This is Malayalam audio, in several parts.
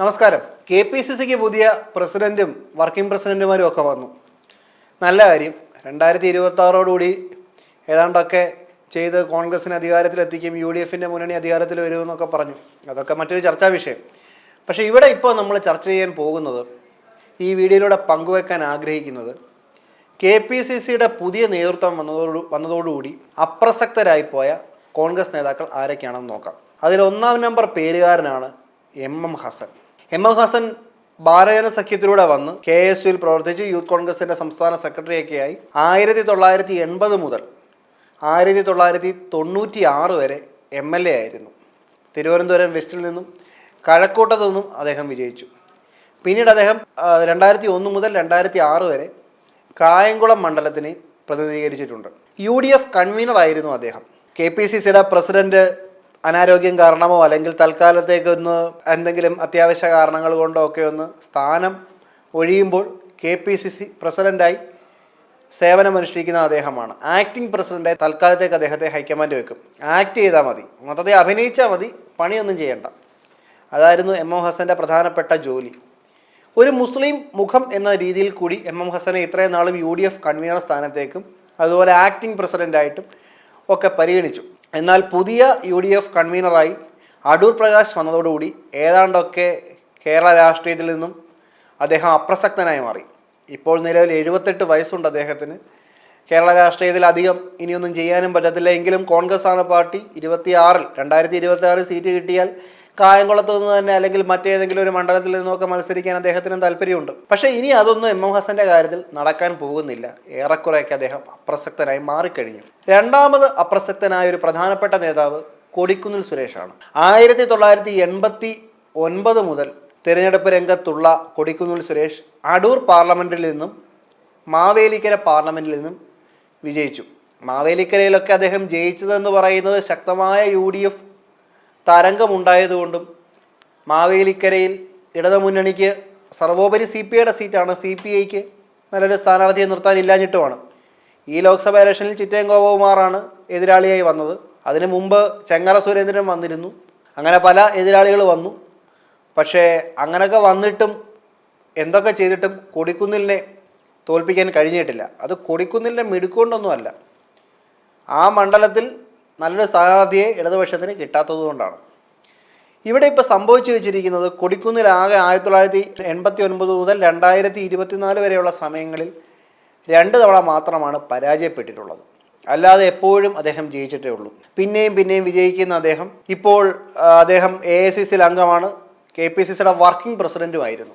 നമസ്കാരം. കെ പി സി സിക്ക് പുതിയ പ്രസിഡന്റും വർക്കിംഗ് പ്രസിഡന്റുമാരും ഒക്കെ വന്നു. നല്ല കാര്യം. രണ്ടായിരത്തി ഇരുപത്തി ആറോടുകൂടി ഏതാണ്ടൊക്കെ ചെയ്ത് കോൺഗ്രസിന് അധികാരത്തിലെത്തിക്കും യു ഡി എഫിന്റെ മുന്നണി അധികാരത്തിൽ വരുമെന്നൊക്കെ പറഞ്ഞു. അതൊക്കെ മറ്റൊരു ചർച്ചാ വിഷയം. പക്ഷേ ഇവിടെ ഇപ്പോൾ നമ്മൾ ചർച്ച ചെയ്യാൻ പോകുന്നത് ഈ വീഡിയോയിലൂടെ പങ്കുവെക്കാൻ ആഗ്രഹിക്കുന്നത് കെ പി സി സിയുടെ പുതിയ നേതൃത്വം വന്നതോടു വന്നതോടുകൂടി അപ്രസക്തരായിപ്പോയ കോൺഗ്രസ് നേതാക്കൾ ആരൊക്കെയാണെന്ന് നോക്കാം. അതിൽ ഒന്നാം number പേരുകാരനാണ് M M Hasan. M M Hasan ഭാരതജന സഖ്യത്തിലൂടെ വന്ന് കെ എസ് യുയിൽ പ്രവർത്തിച്ച് യൂത്ത് കോൺഗ്രസിന്റെ സംസ്ഥാന സെക്രട്ടറിയൊക്കെയായി ആയിരത്തി തൊള്ളായിരത്തി എൺപത് മുതൽ ആയിരത്തി തൊള്ളായിരത്തി തൊണ്ണൂറ്റി ആറ് വരെ എം എൽ എ ആയിരുന്നു. തിരുവനന്തപുരം വെസ്റ്റിൽ നിന്നും കഴക്കൂട്ടത്തു നിന്നും അദ്ദേഹം വിജയിച്ചു. പിന്നീട് അദ്ദേഹം രണ്ടായിരത്തി ഒന്ന് മുതൽ രണ്ടായിരത്തി ആറ് വരെ കായംകുളം മണ്ഡലത്തിനെ പ്രതിനിധീകരിച്ചിട്ടുണ്ട്. യു ഡി എഫ് കൺവീനർ ആയിരുന്നു അദ്ദേഹം. കെ പി സി സിയുടെ പ്രസിഡന്റ് അനാരോഗ്യം കാരണമോ അല്ലെങ്കിൽ തൽക്കാലത്തേക്ക് ഒന്ന് എന്തെങ്കിലും അത്യാവശ്യ കാരണങ്ങൾ കൊണ്ടോ ഒക്കെ ഒന്ന് സ്ഥാനം ഒഴിയുമ്പോൾ കെ പി സി സി പ്രസിഡന്റായി സേവനമനുഷ്ഠിക്കുന്ന അദ്ദേഹമാണ്. ആക്ടിംഗ് പ്രസിഡന്റായി തൽക്കാലത്തേക്ക് അദ്ദേഹത്തെ ഹൈക്കമാൻഡ് വെക്കും. ആക്ട് ചെയ്താൽ മതി. മൊത്തത്തിൽ അഭിനയിച്ചാൽ മതി. പണിയൊന്നും ചെയ്യണ്ട. അതായിരുന്നു എം എം ഹസന്റെ പ്രധാനപ്പെട്ട ജോലി. ഒരു മുസ്ലിം മുഖം എന്ന രീതിയിൽ കൂടി എം എം ഹസനെ ഇത്രയും നാളും യു ഡി എഫ് കൺവീനർ സ്ഥാനത്തേക്കും അതുപോലെ ആക്ടിംഗ് പ്രസിഡന്റായിട്ടും ഒക്കെ പരിഗണിച്ചു. എന്നാൽ പുതിയ യു ഡി എഫ് കൺവീനറായി അടൂർ പ്രകാശ് വന്നതോടുകൂടി ഏതാണ്ടൊക്കെ കേരള രാഷ്ട്രീയത്തിൽ നിന്നും അദ്ദേഹം അപ്രസക്തനായി മാറി. ഇപ്പോൾ നിലവിൽ എഴുപത്തെട്ട് വയസ്സുണ്ട് അദ്ദേഹത്തിന്. കേരള രാഷ്ട്രീയത്തിൽ അധികം ഇനിയൊന്നും ചെയ്യാനും പറ്റത്തില്ല. എങ്കിലും കോൺഗ്രസ് ആണ് പാർട്ടി. ഇരുപത്തിയാറിൽ രണ്ടായിരത്തി ഇരുപത്തി ആറിൽ സീറ്റ് കിട്ടിയാൽ കായംകുളത്ത് നിന്ന് തന്നെ അല്ലെങ്കിൽ മറ്റേതെങ്കിലും ഒരു മണ്ഡലത്തിൽ നിന്നൊക്കെ മത്സരിക്കാൻ അദ്ദേഹത്തിനും താല്പര്യമുണ്ട്. പക്ഷേ ഇനി അതൊന്നും എം എം ഹസന്റെ കാര്യത്തിൽ നടക്കാൻ പോകുന്നില്ല. ഏറെക്കുറെയൊക്കെ അദ്ദേഹം അപ്രസക്തനായി മാറിക്കഴിഞ്ഞു. രണ്ടാമത് അപ്രസക്തനായ ഒരു പ്രധാനപ്പെട്ട നേതാവ് കൊടിക്കുന്നിൽ സുരേഷാണ്. ആയിരത്തി തൊള്ളായിരത്തി എൺപത്തി ഒൻപത് മുതൽ തിരഞ്ഞെടുപ്പ് രംഗത്തുള്ള കൊടിക്കുന്നിൽ സുരേഷ് അടൂർ പാർലമെന്റിൽ നിന്നും മാവേലിക്കര പാർലമെന്റിൽ നിന്നും വിജയിച്ചു. മാവേലിക്കരയിലൊക്കെ അദ്ദേഹം ജയിച്ചതെന്ന് പറയുന്നത് ശക്തമായ യു ഡി എഫ് തരംഗമുണ്ടായതുകൊണ്ടും മാവേലിക്കരയിൽ ഇടതുമുന്നണിക്ക് സർവോപരി സി പി ഐയുടെ സീറ്റാണ് സി പി ഐക്ക് നല്ലൊരു സ്ഥാനാർത്ഥിയെ നിർത്താനില്ലാഞ്ഞിട്ടുമാണ്. ഈ ലോക്സഭാ ഇലക്ഷനിൽ ചിറ്റയം ഗോപകുമാറാണ് എതിരാളിയായി വന്നത്. അതിനു മുമ്പ് ചെങ്ങറ സുരേന്ദ്രൻ വന്നിരുന്നു. അങ്ങനെ പല എതിരാളികൾ വന്നു. പക്ഷേ അങ്ങനെയൊക്കെ വന്നിട്ടും എന്തൊക്കെ ചെയ്തിട്ടും കൊടിക്കുന്നിലിനെ തോൽപ്പിക്കാൻ കഴിഞ്ഞിട്ടില്ല. അത് കൊടിക്കുന്നിലിന്റെ മിടുക്കൊണ്ടൊന്നുമല്ല ആ മണ്ഡലത്തിൽ നല്ലൊരു സ്ഥാനാർത്ഥിയെ ഇടതുപക്ഷത്തിന് കിട്ടാത്തത് കൊണ്ടാണ്. ഇവിടെ ഇപ്പോൾ സംഭവിച്ചു വെച്ചിരിക്കുന്നത് കൊടിക്കുന്നിൽ ആകെ ആയിരത്തി തൊള്ളായിരത്തി എൺപത്തി ഒൻപത് മുതൽ രണ്ടായിരത്തി ഇരുപത്തിനാല് വരെയുള്ള സമയങ്ങളിൽ രണ്ട് തവണ മാത്രമാണ് പരാജയപ്പെട്ടിട്ടുള്ളത്. അല്ലാതെ എപ്പോഴും അദ്ദേഹം ജയിച്ചിട്ടേ ഉള്ളൂ. പിന്നെയും പിന്നെയും വിജയിക്കുന്ന അദ്ദേഹം ഇപ്പോൾ അദ്ദേഹം എ ഐ സി സിയിൽ അംഗമാണ്. കെ പി സി സിയുടെ വർക്കിംഗ് പ്രസിഡന്റുമായിരുന്നു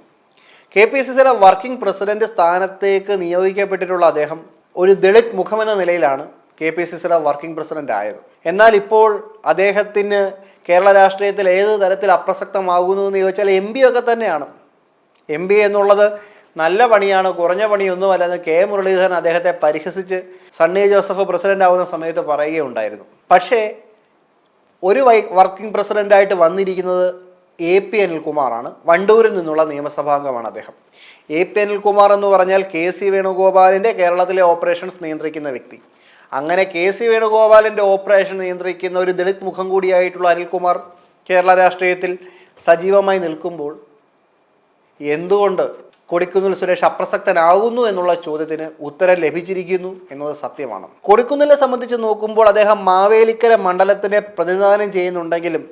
കെ പി സി സിയുടെ വർക്കിംഗ് പ്രസിഡന്റ് സ്ഥാനത്തേക്ക് നിയോഗിക്കപ്പെട്ടിട്ടുള്ള അദ്ദേഹം ഒരു ദളിത് മുഖമെന്ന നിലയിലാണ് കെ പി സി സിയുടെ വർക്കിംഗ് പ്രസിഡന്റ് ആയത്. എന്നാൽ ഇപ്പോൾ അദ്ദേഹത്തിന് കേരള രാഷ്ട്രീയത്തിൽ ഏത് തരത്തിൽ അപ്രസക്തമാകുന്നു എന്ന് ചോദിച്ചാൽ എം പി ഒക്കെ തന്നെയാണ്. എം പി എന്നുള്ളത് നല്ല പണിയാണ് കുറഞ്ഞ പണിയൊന്നുമല്ല എന്ന് കെ മുരളീധരൻ അദ്ദേഹത്തെ പരിഹസിച്ച് സണ്ണി ജോസഫ് പ്രസിഡന്റ് ആവുന്ന സമയത്ത് പറയുകയുണ്ടായിരുന്നു. പക്ഷേ ഒരു വൈ വർക്കിംഗ് പ്രസിഡന്റായിട്ട് വന്നിരിക്കുന്നത് എ പി അനിൽകുമാറാണ് വണ്ടൂരിൽ നിന്നുള്ള നിയമസഭാംഗമാണ് അദ്ദേഹം. എ പി അനിൽകുമാർ എന്ന് പറഞ്ഞാൽ കെ സി വേണുഗോപാലിന്റെ കേരളത്തിലെ ഓപ്പറേഷൻസ് നിയന്ത്രിക്കുന്ന വ്യക്തി. അങ്ങനെ കെ സി വേണുഗോപാലിന്റെ ഓപ്പറേഷൻ നിയന്ത്രിക്കുന്ന ഒരു ദളിത് മുഖം കൂടിയായിട്ടുള്ള അനിൽകുമാർ കേരള രാഷ്ട്രീയത്തിൽ സജീവമായി നിൽക്കുമ്പോൾ എന്തുകൊണ്ട് കൊടിക്കുന്നിൽ സുരേഷ് അപ്രസക്തനാകുന്നു എന്നുള്ള ചോദ്യത്തിന് ഉത്തരം ലഭിച്ചിരിക്കുന്നു എന്നത് സത്യമാണ്. കൊടിക്കുന്നിലെ സംബന്ധിച്ച് നോക്കുമ്പോൾ അദ്ദേഹം മാവേലിക്കര മണ്ഡലത്തിനെ പ്രതിനിധാനം ചെയ്യുന്നുണ്ടെങ്കിലും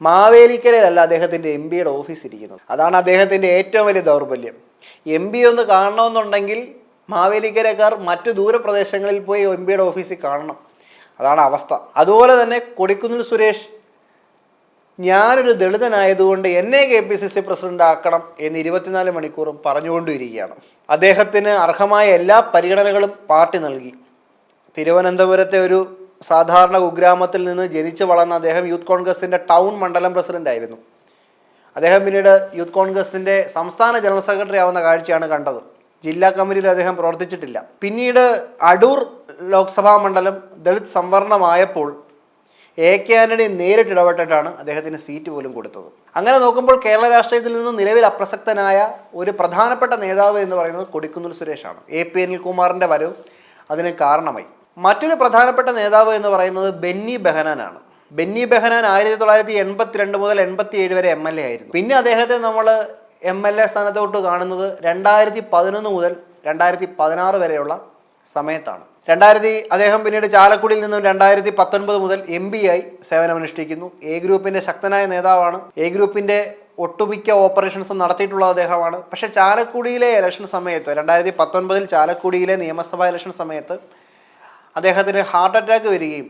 മാവേലിക്കരയിലല്ല അദ്ദേഹത്തിന്റെ എം പിയുടെ ഓഫീസ് ഇരിക്കുന്നത്. അതാണ് അദ്ദേഹത്തിന്റെ ഏറ്റവും വലിയ ദൗർബല്യം. എം പി ഒന്ന് കാണണമെന്നുണ്ടെങ്കിൽ മാവേലിക്കരക്കാർ മറ്റു ദൂരപ്രദേശങ്ങളിൽ പോയി എം പിയുടെ ഓഫീസിൽ കാണണം. അതാണ് അവസ്ഥ. അതുപോലെ തന്നെ കൊടിക്കുന്നിൽ സുരേഷ് ഞാനൊരു ദളിതനായതുകൊണ്ട് എന്നെ K P C C president ആക്കണം എന്ന് ഇരുപത്തിനാല് മണിക്കൂറും പറഞ്ഞുകൊണ്ടിരിക്കുകയാണ്. അദ്ദേഹത്തിന് അർഹമായ എല്ലാ പരിഗണനകളും പാർട്ടി നൽകി. തിരുവനന്തപുരത്തെ ഒരു സാധാരണ കുഗ്രാമത്തിൽ നിന്ന് ജനിച്ചു വളർന്ന അദ്ദേഹം യൂത്ത് കോൺഗ്രസിന്റെ ടൗൺ മണ്ഡലം പ്രസിഡന്റ് ആയിരുന്നു. അദ്ദേഹം പിന്നീട് യൂത്ത് കോൺഗ്രസിന്റെ സംസ്ഥാന ജനറൽ സെക്രട്ടറി ആവുന്ന കാഴ്ചയാണ് കണ്ടത്. ജില്ലാ കമ്മിറ്റിയിൽ അദ്ദേഹം പ്രവർത്തിച്ചിട്ടില്ല. പിന്നീട് അടൂർ ലോക്സഭാ മണ്ഡലം ദളിത് സംവരണമായപ്പോൾ എ കെ ആന്റണി നേരിട്ട് ഇടപെട്ടിട്ടാണ് അദ്ദേഹത്തിന് സീറ്റ് പോലും കൊടുത്തത്. അങ്ങനെ നോക്കുമ്പോൾ കേരള രാഷ്ട്രീയത്തിൽ നിന്ന് നിലവിൽ അപ്രസക്തനായ ഒരു പ്രധാനപ്പെട്ട നേതാവ് എന്ന് പറയുന്നത് കൊടിക്കുന്നിൽ സുരേഷാണ്. എ പി അനിൽകുമാറിന്റെ വരവ് അതിന് കാരണമായി. മറ്റൊരു പ്രധാനപ്പെട്ട നേതാവ് എന്ന് പറയുന്നത് ബെന്നി ബെഹനാനാണ്. ബെന്നി ബെഹനാൻ ആയിരത്തി തൊള്ളായിരത്തി എൺപത്തിരണ്ട് മുതൽ എൺപത്തി ഏഴ് വരെ എം എൽ എ ആയിരുന്നു. പിന്നെ അദ്ദേഹത്തെ നമ്മൾ എം എൽ എ സ്ഥാനത്തോട്ട് കാണുന്നത് രണ്ടായിരത്തി പതിനൊന്ന് മുതൽ രണ്ടായിരത്തി പതിനാറ് വരെയുള്ള സമയത്താണ്. രണ്ടായിരത്തി അദ്ദേഹം പിന്നീട് ചാലക്കുടിയിൽ നിന്നും രണ്ടായിരത്തി പത്തൊൻപത് മുതൽ എം പി ആയി സേവനമനുഷ്ഠിക്കുന്നു. എ ഗ്രൂപ്പിന്റെ ശക്തനായ നേതാവാണ്. എ ഗ്രൂപ്പിന്റെ ഒട്ടുമിക്ക ഓപ്പറേഷൻസും നടത്തിയിട്ടുള്ള അദ്ദേഹമാണ്. പക്ഷേ ചാലക്കുടിയിലെ ഇലക്ഷൻ സമയത്ത് രണ്ടായിരത്തി പത്തൊൻപതിൽ ചാലക്കുടിയിലെ നിയമസഭാ ഇലക്ഷൻ സമയത്ത് അദ്ദേഹത്തിന് ഹാർട്ട് അറ്റാക്ക് വരികയും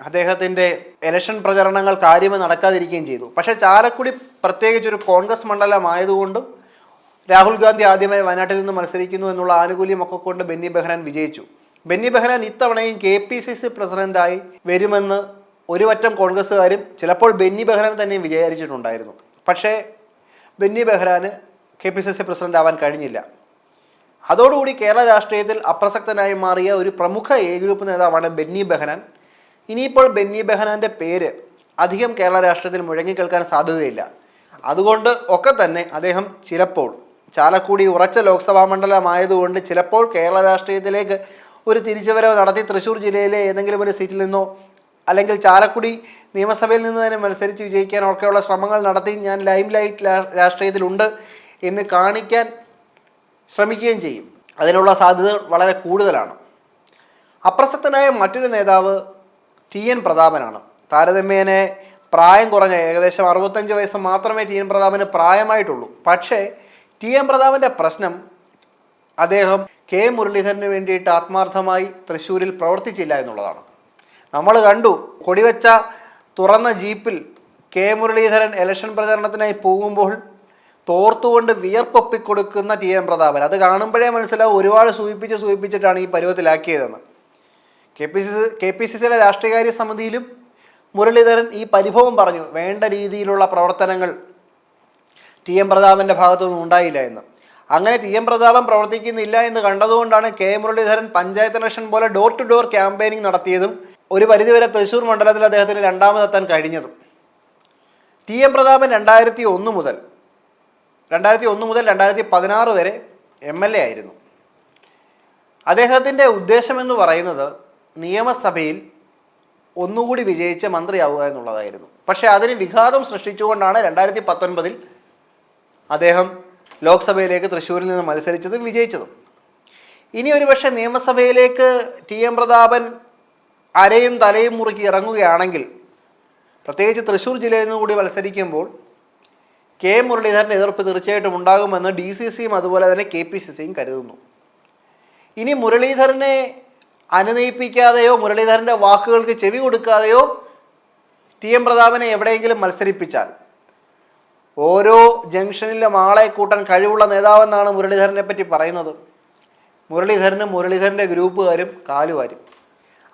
അദ്ദേഹത്തിന്റെ ഇലക്ഷൻ പ്രചരണങ്ങൾ കാര്യമായി നടക്കാതിരിക്കുകയും ചെയ്തു. പക്ഷേ ചാലക്കുടി പ്രത്യേകിച്ചൊരു കോൺഗ്രസ് മണ്ഡലമായതുകൊണ്ടും രാഹുൽ ഗാന്ധി ആദ്യമായി വയനാട്ടിൽ നിന്ന് മത്സരിക്കുന്നു എന്നുള്ള ആനുകൂല്യമൊക്കെ കൊണ്ട് ബെന്നി ബെഹ്റാൻ വിജയിച്ചു. ബെന്നി ബെഹ്റാൻ ഇത്തവണയും കെ പി സി സി പ്രസിഡന്റായി വരുമെന്ന് ഒരു വറ്റം കോൺഗ്രസ്സുകാരും ചിലപ്പോൾ ബെന്നി ബെഹ്റാൻ തന്നെയും വിചാരിച്ചിട്ടുണ്ടായിരുന്നു. പക്ഷേ Benny ബെഹ്റാന് K P C C president ആവാൻ കഴിഞ്ഞില്ല. അതോടുകൂടി കേരള രാഷ്ട്രീയത്തിൽ അപ്രസക്തനായി മാറിയ ഒരു പ്രമുഖ എ ഗ്രൂപ്പ് നേതാവാണ് ബെന്നി ബെഹനാൻ ഇനിയിപ്പോൾ ബെന്നി ബെഹനാന്റെ പേര് അധികം കേരള രാഷ്ട്രീയത്തിൽ മുഴങ്ങിക്കേൾക്കാൻ സാധ്യതയില്ല. അതുകൊണ്ട് ഒക്കെ തന്നെ അദ്ദേഹം ചിലപ്പോൾ ചാലക്കുടി ഉറച്ച ലോക്സഭാ മണ്ഡലമായതുകൊണ്ട് ചിലപ്പോൾ കേരള രാഷ്ട്രീയത്തിലേക്ക് ഒരു തിരിച്ചുവരവ് നടത്തി തൃശ്ശൂർ ജില്ലയിലെ ഏതെങ്കിലും ഒരു സീറ്റിൽ നിന്നോ അല്ലെങ്കിൽ ചാലക്കുടി നിയമസഭയിൽ നിന്ന് തന്നെ മത്സരിച്ച് വിജയിക്കാൻ ഒക്കെയുള്ള ശ്രമങ്ങൾ നടത്തി ഞാൻ ലൈം ലൈറ്റ് രാഷ്ട്രീയത്തിലുണ്ട് എന്ന് കാണിക്കാൻ ശ്രമിക്കുകയും ചെയ്യും. അതിനുള്ള സാധ്യതകൾ വളരെ കൂടുതലാണ്. അപ്രസക്തനായ മറ്റൊരു നേതാവ് ടി എൻ പ്രതാപനാണ്. താരതമ്യേനെ പ്രായം കുറഞ്ഞ ഏകദേശം അറുപത്തഞ്ച് വയസ്സ് മാത്രമേ ടി എൻ പ്രതാപന് പ്രായമായിട്ടുള്ളൂ. പക്ഷേ ടി എൻ പ്രതാപന്റെ പ്രശ്നം അദ്ദേഹം കെ മുരളീധരന് വേണ്ടിയിട്ട് ആത്മാർത്ഥമായി തൃശ്ശൂരിൽ പ്രവർത്തിച്ചില്ല എന്നുള്ളതാണ്. നമ്മൾ കണ്ടു കൊടിവെച്ച തുറന്ന ജീപ്പിൽ കെ മുരളീധരൻ ഇലക്ഷൻ പ്രചാരണത്തിനായി പോകുമ്പോൾ തോർത്തുകൊണ്ട് വിയർപ്പൊപ്പിക്കൊടുക്കുന്ന ടി എം പ്രതാപൻ. അത് കാണുമ്പോഴേ മനസ്സിലാവും ഒരുപാട് സൂചിപ്പിച്ച് സൂചിപ്പിച്ചിട്ടാണ് ഈ പരുവത്തിലാക്കിയതെന്ന്. K P C K P C സിയുടെ രാഷ്ട്രീയകാര്യ സമിതിയിലും മുരളീധരൻ ഈ പരിഭവം പറഞ്ഞു വേണ്ട രീതിയിലുള്ള പ്രവർത്തനങ്ങൾ ടി എം പ്രതാപന്റെ ഭാഗത്തുനിന്നും ഉണ്ടായില്ല എന്ന്. അങ്ങനെ ടി എം പ്രതാപൻ പ്രവർത്തിക്കുന്നില്ല എന്ന് കണ്ടതുകൊണ്ടാണ് കെ മുരളീധരൻ പഞ്ചായത്ത് ഇലക്ഷൻ പോലെ ഡോർ ടു ഡോർ ക്യാമ്പയിനിങ് നടത്തിയതും ഒരു പരിധിവരെ തൃശ്ശൂർ മണ്ഡലത്തിൽ അദ്ദേഹത്തിന് രണ്ടാമതെത്താൻ കഴിഞ്ഞതും. ടി എം പ്രതാപൻ രണ്ടായിരത്തി ഒന്ന് മുതൽ രണ്ടായിരത്തി ഒന്ന് മുതൽ രണ്ടായിരത്തി പതിനാറ് വരെ എം എൽ എ ആയിരുന്നു. അദ്ദേഹത്തിന്റെ ഉദ്ദേശമെന്ന് പറയുന്നത് നിയമസഭയിൽ ഒന്നുകൂടി വിജയിച്ച മന്ത്രിയാവുക എന്നുള്ളതായിരുന്നു. പക്ഷേ അതിന് വിഘാതം സൃഷ്ടിച്ചുകൊണ്ടാണ് രണ്ടായിരത്തി പത്തൊൻപതിൽ അദ്ദേഹം ലോക്സഭയിലേക്ക് തൃശ്ശൂരിൽ നിന്ന് മത്സരിച്ചതും വിജയിച്ചതും. ഇനി ഒരുപക്ഷെ നിയമസഭയിലേക്ക് ടി എം പ്രതാപൻ അരയും തലയും മുറുക്കി ഇറങ്ങുകയാണെങ്കിൽ പ്രത്യേകിച്ച് തൃശ്ശൂർ ജില്ലയിൽ നിന്ന് കൂടി മത്സരിക്കുമ്പോൾ കെ മുരളീധരന്റെ എതിർപ്പ് തീർച്ചയായിട്ടും ഉണ്ടാകുമെന്ന് ഡി സി സിയും അതുപോലെ തന്നെ കെ പി സി സിയും കരുതുന്നു. ഇനി മുരളീധരനെ അനുനയിപ്പിക്കാതെയോ മുരളീധരന്റെ വാക്കുകൾക്ക് ചെവി കൊടുക്കാതെയോ ടി എം പ്രതാപനെ എവിടെയെങ്കിലും മത്സരിപ്പിച്ചാൽ ഓരോ ജംഗ്ഷനിലും ആളെ കൂട്ടാൻ കഴിവുള്ള നേതാവെന്നാണ് മുരളീധരനെ പറ്റി പറയുന്നത്. മുരളീധരനും മുരളീധരന്റെ ഗ്രൂപ്പുകാരും കാലുവാരും.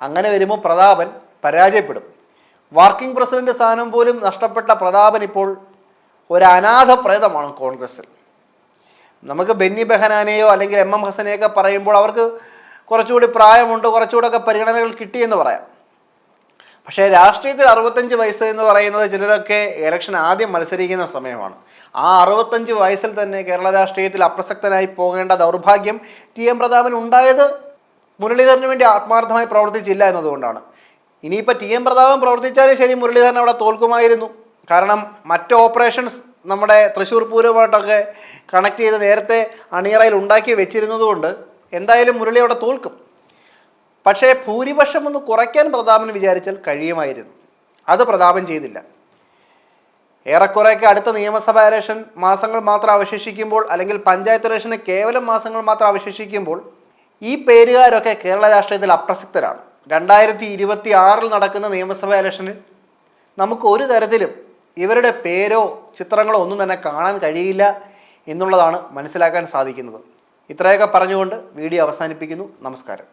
അങ്ങനെ വരുമ്പോൾ പ്രതാപൻ പരാജയപ്പെടും. വർക്കിംഗ് പ്രസിഡന്റ് സ്ഥാനം പോലും നഷ്ടപ്പെട്ട പ്രതാപൻ ഇപ്പോൾ ഒരു അനാഥ പ്രേതമാണ് കോൺഗ്രസ്സിൽ. നമുക്ക് ബെന്നി ബെഹനാനെയോ അല്ലെങ്കിൽ എം എം ഹസനെയൊക്കെ പറയുമ്പോൾ അവർക്ക് കുറച്ചുകൂടി പ്രായമുണ്ട് കുറച്ചുകൂടെയൊക്കെ പരിഗണനകൾ കിട്ടിയെന്ന് പറയാം. പക്ഷേ രാഷ്ട്രീയത്തിൽ അറുപത്തഞ്ച് വയസ്സ് എന്ന് പറയുന്നത് ചിലരൊക്കെ ഇലക്ഷൻ ആദ്യം മത്സരിക്കുന്ന സമയമാണ്. ആ അറുപത്തഞ്ച് വയസ്സിൽ തന്നെ കേരള രാഷ്ട്രീയത്തിൽ അപ്രസക്തനായി പോകേണ്ട ദൗർഭാഗ്യം ടി എം പ്രതാപൻ ഉണ്ടായത് മുരളീധരന് വേണ്ടി ആത്മാർത്ഥമായി പ്രവർത്തിച്ചില്ല എന്നതുകൊണ്ടാണ്. ഇനിയിപ്പോൾ ടി എം പ്രതാപൻ പ്രവർത്തിച്ചാലും ശരി മുരളീധരൻ അവിടെ തോൽക്കുമായിരുന്നു. കാരണം മറ്റ് ഓപ്പറേഷൻസ് നമ്മുടെ തൃശ്ശൂർ പൂരവുമായിട്ടൊക്കെ കണക്ട് ചെയ്ത് നേരത്തെ അണിയറയിൽ ഉണ്ടാക്കി വെച്ചിരുന്നതുകൊണ്ട് എന്തായാലും മുരളി അവിടെ തോൽക്കും. പക്ഷേ ഭൂരിപക്ഷം ഒന്ന് കുറയ്ക്കാൻ പ്രതാപൻ വിചാരിച്ചാൽ കഴിയുമായിരുന്നു. അത് പ്രതാപൻ ചെയ്തില്ല. ഏറെക്കുറെയൊക്കെ അടുത്ത നിയമസഭാ ഇലക്ഷൻ മാസങ്ങൾ മാത്രം അവശേഷിക്കുമ്പോൾ അല്ലെങ്കിൽ പഞ്ചായത്ത് ഇലക്ഷന് കേവലം മാസങ്ങൾ മാത്രം അവശേഷിക്കുമ്പോൾ ഈ പേരുകാരൊക്കെ കേരള രാഷ്ട്രീയത്തിൽ അപ്രസക്തരാണ്. രണ്ടായിരത്തി ഇരുപത്തി ആറിൽ നടക്കുന്ന നിയമസഭാ ഇലക്ഷനിൽ നമുക്ക് ഒരു തരത്തിലും ഇവരുടെ പേരോ ചിത്രങ്ങളോ ഒന്നും തന്നെ കാണാൻ കഴിയില്ല എന്നുള്ളതാണ് മനസ്സിലാക്കാൻ സാധിക്കുന്നത്. ഇത്രയൊക്കെ പറഞ്ഞുകൊണ്ട് വീഡിയോ അവസാനിപ്പിക്കുന്നു. നമസ്കാരം.